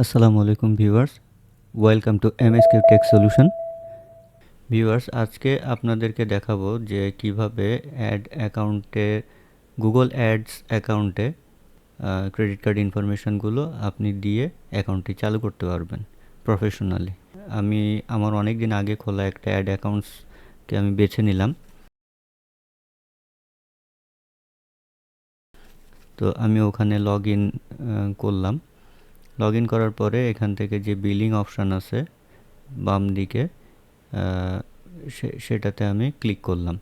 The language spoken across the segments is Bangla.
আসসালামু আলাইকুম viewers, welcome to MSQ tech solution. Viewers, আজকে আপনাদেরকে দেখাবো যে কীভাবে অ্যাড অ্যাকাউন্টে, গুগল অ্যাডস অ্যাকাউন্টে ক্রেডিট কার্ড ইনফরমেশনগুলো আপনি দিয়ে অ্যাকাউন্টটি চালু করতে পারবেন প্রফেশনালি। আমি, আমার অনেক দিন আগে খোলা একটা অ্যাড অ্যাকাউন্টসকে আমি বেছে নিলাম। তো আমি ওখানে লগ ইন করলাম। লগ ইন করার পরে এখান থেকে যে বিলিং অপশান আছে, বাম দিকে সেটাতে আমি ক্লিক করলাম।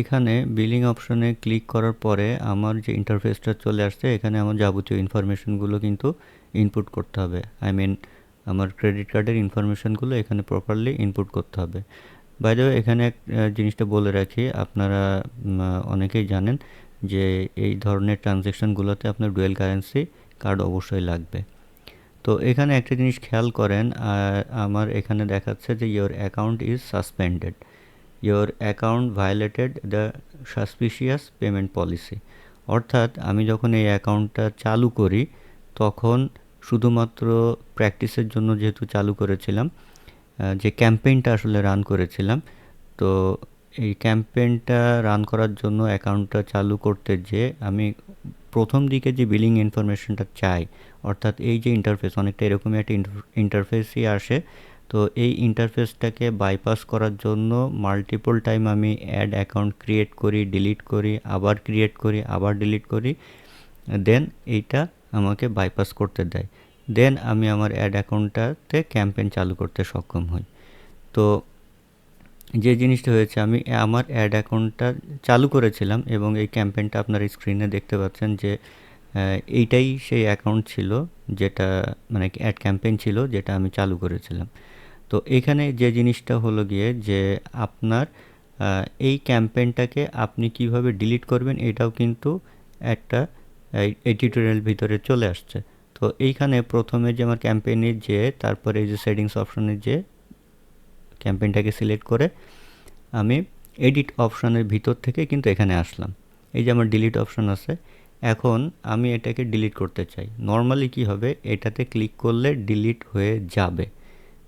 এখানে বিলিং অপশনে ক্লিক করার পরে আমার যে ইন্টারফেসটা চলে আসছে, এখানে আমার যাবতীয় ইনফরমেশনগুলো কিন্তু ইনপুট করতে হবে। আই মিন আমার ক্রেডিট কার্ডের ইনফরমেশনগুলো এখানে প্রপারলি ইনপুট করতে হবে। বাইরে এখানে এক জিনিসটা বলে রাখি, আপনারা অনেকেই জানেন যে এই ধরনের ট্রানজ্যাকশনগুলোতে আপনার ডুয়েল কারেন্সি কার্ড অবশ্যই লাগবে। তো এখানে একটা জিনিস খেয়াল করেন আমার এখানে দেখাচ্ছে যে your account is suspended your account violated the suspicious payment policy অর্থাৎ আমি যখন এই অ্যাকাউন্টটা চালু করি, তখন শুধুমাত্র প্র্যাকটিসের জন্য যেহেতু চালু করেছিলাম যে ক্যাম্পেইনটা আসলে রান করেছিলাম, তো এই ক্যাম্পেইনটা রান করার জন্য অ্যাকাউন্টটা চালু করতে যে আমি প্রথম দিকে যে বিলিং ইনফরমেশনটা চাই, অর্থাৎ এই যে ইন্টারফেস অনেকটা এরকমই একটা ইন্টারফেসই আসে, তো এই ইন্টারফেসটাকে বাইপাস করার জন্য মাল্টিপল টাইম আমি অ্যাড অ্যাকাউন্ট ক্রিয়েট করি ডিলিট করি, আবার ক্রিয়েট করি, আবার ডিলিট করি দেন এইটা আমাকে বাইপাস করতে দেয়। দেন আমি আমার অ্যাড অ্যাকাউন্টটাতে ক্যাম্পেন চালু করতে সক্ষম হই। তো যে জিনিসটা হয়েছে, আমি আমার অ্যাড অ্যাকাউন্টটা চালু করেছিলাম এবং এই ক্যাম্পেনটা আপনার স্ক্রিনে দেখতে পাচ্ছেন যে এইটাই সেই অ্যাকাউন্ট ছিল যেটা মানে অ্যাড ক্যাম্পেন ছিল যেটা আমি চালু করেছিলাম। তো এখানে যে জিনিসটা হলো গিয়ে যে আপনার এই ক্যাম্পেনটাকে আপনি কীভাবে ডিলিট করবেন এটাও কিন্তু একটা, এই- টিউটোরিয়াল ভিতরে চলে আসছে। তো এইখানে প্রথমে যে আমার ক্যাম্পেইনে যে, তারপরে এই যে সেটিংস অপশনে যে ক্যাম্পেইনটাকে সিলেক্ট করে আমি এডিট অপশনের ভিতর থেকে কিন্তু এখানে আসলাম। এই যে আমার ডিলিট অপশন আছে, এখন আমি এটাকে ডিলিট করতে চাই। নর্মালি কি হবে? এটাতে ক্লিক করলে ডিলিট হয়ে যাবে।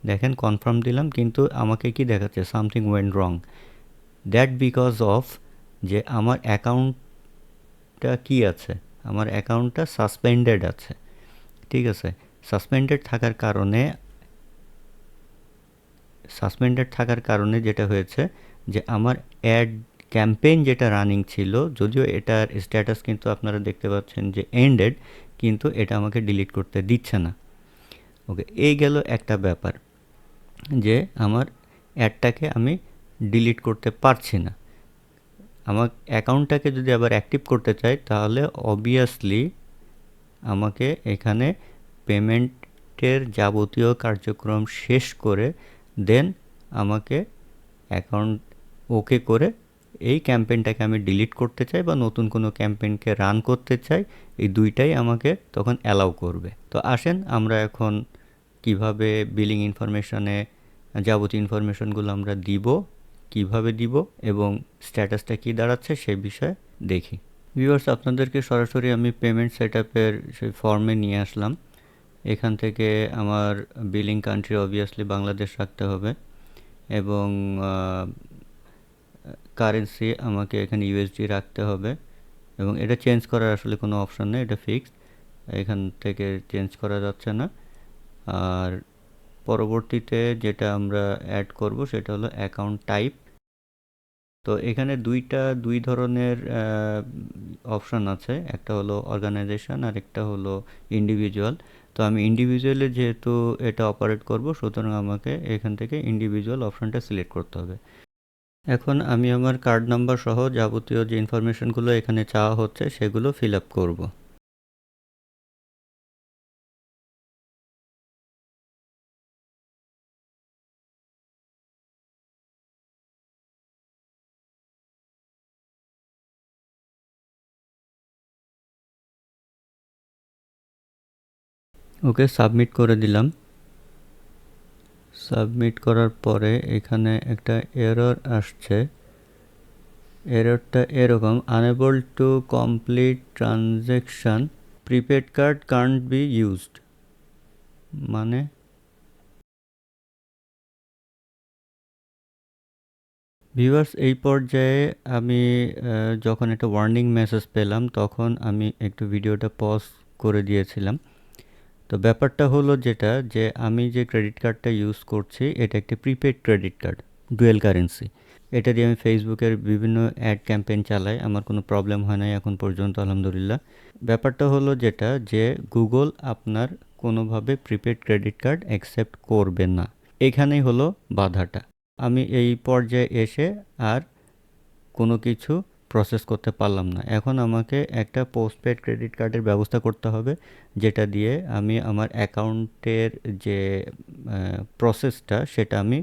দেখেন কনফার্ম দিলাম, কিন্তু আমাকে কি দেখাচ্ছে? Something went wrong that because of যে আমার অ্যাকাউন্টটা কি আছে? আমার অ্যাকাউন্টটা সাসপেন্ডেড আছে। ঠিক আছে। সাসপেন্ডেড থাকার কারণে সাসপেন্ডেড থাকার কারণে যেটা হয়েছে যে আমার অ্যাড ক্যাম্পেইন যেটা রানিং ছিল, যদিও এটার স্ট্যাটাস কিন্তু আপনারা দেখতে পাচ্ছেন যে এন্ডেড কিন্তু এটা আমাকে ডিলিট করতে দিচ্ছে না। ওকে এই গেল একটা ব্যাপার যে আমার অ্যাডটাকে আমি ডিলিট করতে পারছি না। আমার অ্যাকাউন্টটাকে যদি আবার অ্যাক্টিভ করতে চাই, তাহলে অবভিয়াসলি আমাকে এখানে পেমেন্টের যাবতীয় কার্যক্রম শেষ করে দেন, আমাকে অ্যাকাউন্ট ওকে করে এই ক্যাম্পেইনটাকে আমি ডিলিট করতে চাই বা নতুন কোনো ক্যাম্পেইনকে রান করতে চাই, এই দুইটাই আমাকে তখন অ্যালাউ করবে। তো আসেন, আমরা এখন কীভাবে বিলিং ইনফরমেশনে যাবতীয় ইনফরমেশনগুলো আমরা দিব, কীভাবে দিব এবং স্ট্যাটাসটা কী দাঁড়াচ্ছে সেই বিষয়ে দেখি। ভিউয়ার্স আপনাদেরকে সরাসরি আমি পেমেন্ট সেট আপের সেই ফর্মে নিয়ে আসলাম। এখান থেকে আমার বিলিং কান্ট্রি অবভিয়াসলি বাংলাদেশ রাখতে হবে এবং কারেন্সি আমাকে এখানে ইউএসডি রাখতে হবে এবং এটা চেঞ্জ করার আসলে কোনো অপশন নেই, এটা ফিক্সড এখান থেকে চেঞ্জ করা যাচ্ছে না। আর পরবর্তীতে যেটা আমরা অ্যাড করব সেটা হলো অ্যাকাউন্ট টাইপ তো এখানে দুইটা, দুই ধরনের অপশন আছে। একটা হলো অর্গানাইজেশন আর একটা হলো ইন্ডিভিজুয়াল তো আমি ইন্ডিভিজুয়ালে যেহেতু এটা অপারেট করব, সুতরাং আমাকে এখান থেকে ইন্ডিভিজুয়াল অপশানটা সিলেক্ট করতে হবে। এখন আমি আমার কার্ড নাম্বার সহ যাবতীয় যে ইনফরমেশনগুলো এখানে চাওয়া হচ্ছে, সেগুলো ফিল আপ করব। ওকে সাবমিট করে দিলাম। সাবমিট করার পরে এখানে একটা এরর আসছে। এররটা এরকম unable to complete transaction prepaid card can't be used মানে? ভিউয়ার্স এই পর্যায়ে আমি যখন একটা ওয়ার্নিং মেসেজ পেলাম, তখন আমি একটু ভিডিওটা পজ করে দিয়েছিলাম। তো ব্যাপারটা হলো যেটা যে আমি যে ক্রেডিট কার্ডটা ইউজ করছি, এটা একটি prepaid credit card dual currency এটা দিয়ে আমি ফেসবুকের বিভিন্ন অ্যাড ক্যাম্পেইন চালাই, আমার কোনো প্রবলেম হয় নাই এখন পর্যন্ত, আলহামদুলিল্লাহ। ব্যাপারটা হলো যেটা যে গুগল আপনার কোনোভাবে প্রিপেড ক্রেডিট কার্ড অ্যাকসেপ্ট করবে না। এখানেই হলো বাধাটা। আমি এই পর্যায়ে এসে আর কোনো কিছু প্রসেস করতে পারলাম না। এখন আমাকে একটা পোস্টপেড ক্রেডিট কার্ডের ব্যবস্থা করতে হবে, যেটা দিয়ে আমি আমার অ্যাকাউন্টের যে প্রসেসটা সেটা আমি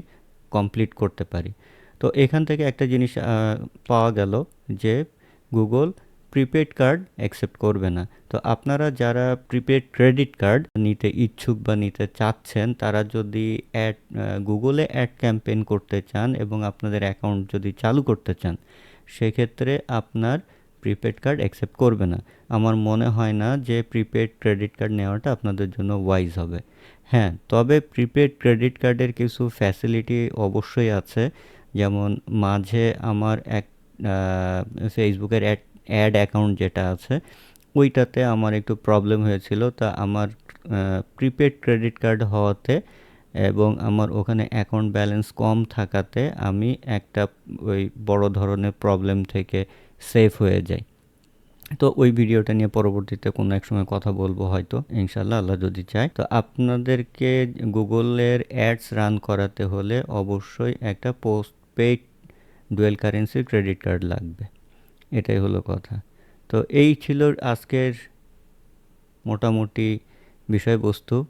কমপ্লিট করতে পারি। তো এখান থেকে একটা জিনিস পাওয়া গেল যে গুগল প্রিপেড কার্ড অ্যাকসেপ্ট করবে না। তো আপনারা যারা প্রিপেড ক্রেডিট কার্ড নিতে ইচ্ছুক বা নিতে চাচ্ছেন, তারা যদি অ্যাড গুগলে অ্যাড ক্যাম্পেইন করতে চান এবং আপনাদের অ্যাকাউন্ট যদি চালু করতে চান সেক্ষেত্রে আপনার প্রিপেড কার্ড অ্যাকসেপ্ট করবে না। আমার মনে হয় না যে প্রিপেড ক্রেডিট কার্ড নেওয়াটা আপনাদের জন্য ওয়াইজ হবে। হ্যাঁ তবে প্রিপেড ক্রেডিট কার্ডের কিছু ফ্যাসিলিটি অবশ্যই আছে। যেমন মাঝে আমার এক ফেসবুকের অ্যাড অ্যাড অ্যাকাউন্ট যেটা আছে, ওইটাতে আমার একটু প্রবলেম হয়েছিল। তা আমার প্রিপেড ক্রেডিট কার্ড হওয়াতে এবং আমার ওখানে অ্যাকাউন্ট ব্যালেন্স কম থাকাতে আমি একটা ওই বড় ধরনের প্রবলেম থেকে সেফ হয়ে যাই। তো ওই ভিডিওটা নিয়ে পরবর্তীতে কোনো এক সময় কথা বলব হয়তো ইনশাল্লাহ আল্লাহ যদি চায়। তো আপনাদেরকে গুগলের অ্যাডস রান করাতে হলে অবশ্যই একটা postpaid dual currency credit card লাগবে। এটাই হলো কথা। তো এই ছিল আজকের মোটামুটি বিষয়বস্তু।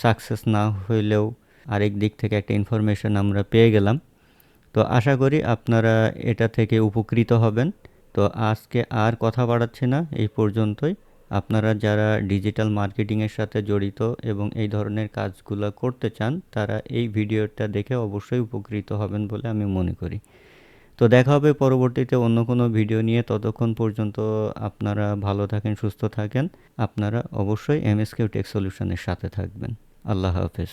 সাকসেস না হইলেও আরেক দিক থেকে একটা ইনফরমেশন আমরা পেয়ে গেলাম। তো আশা করি আপনারা এটা থেকে উপকৃত হবেন। তো আজকে আর কথা বাড়াচ্ছি না, এই পর্যন্তই। আপনারা যারা ডিজিটাল মার্কেটিংয়ের সাথে জড়িত এবং এই ধরনের কাজগুলো করতে চান, তারা এই ভিডিওটা দেখে অবশ্যই উপকৃত হবেন বলে আমি মনে করি। তো দেখা হবে পরবর্তীতে অন্য কোনো ভিডিও নিয়ে। ততক্ষণ পর্যন্ত আপনারা ভালো থাকেন, সুস্থ থাকেন। আপনারা অবশ্যই এমএসকিউ টেক সলিউশনের সাথে থাকবেন। আল্লাহ হাফেজ।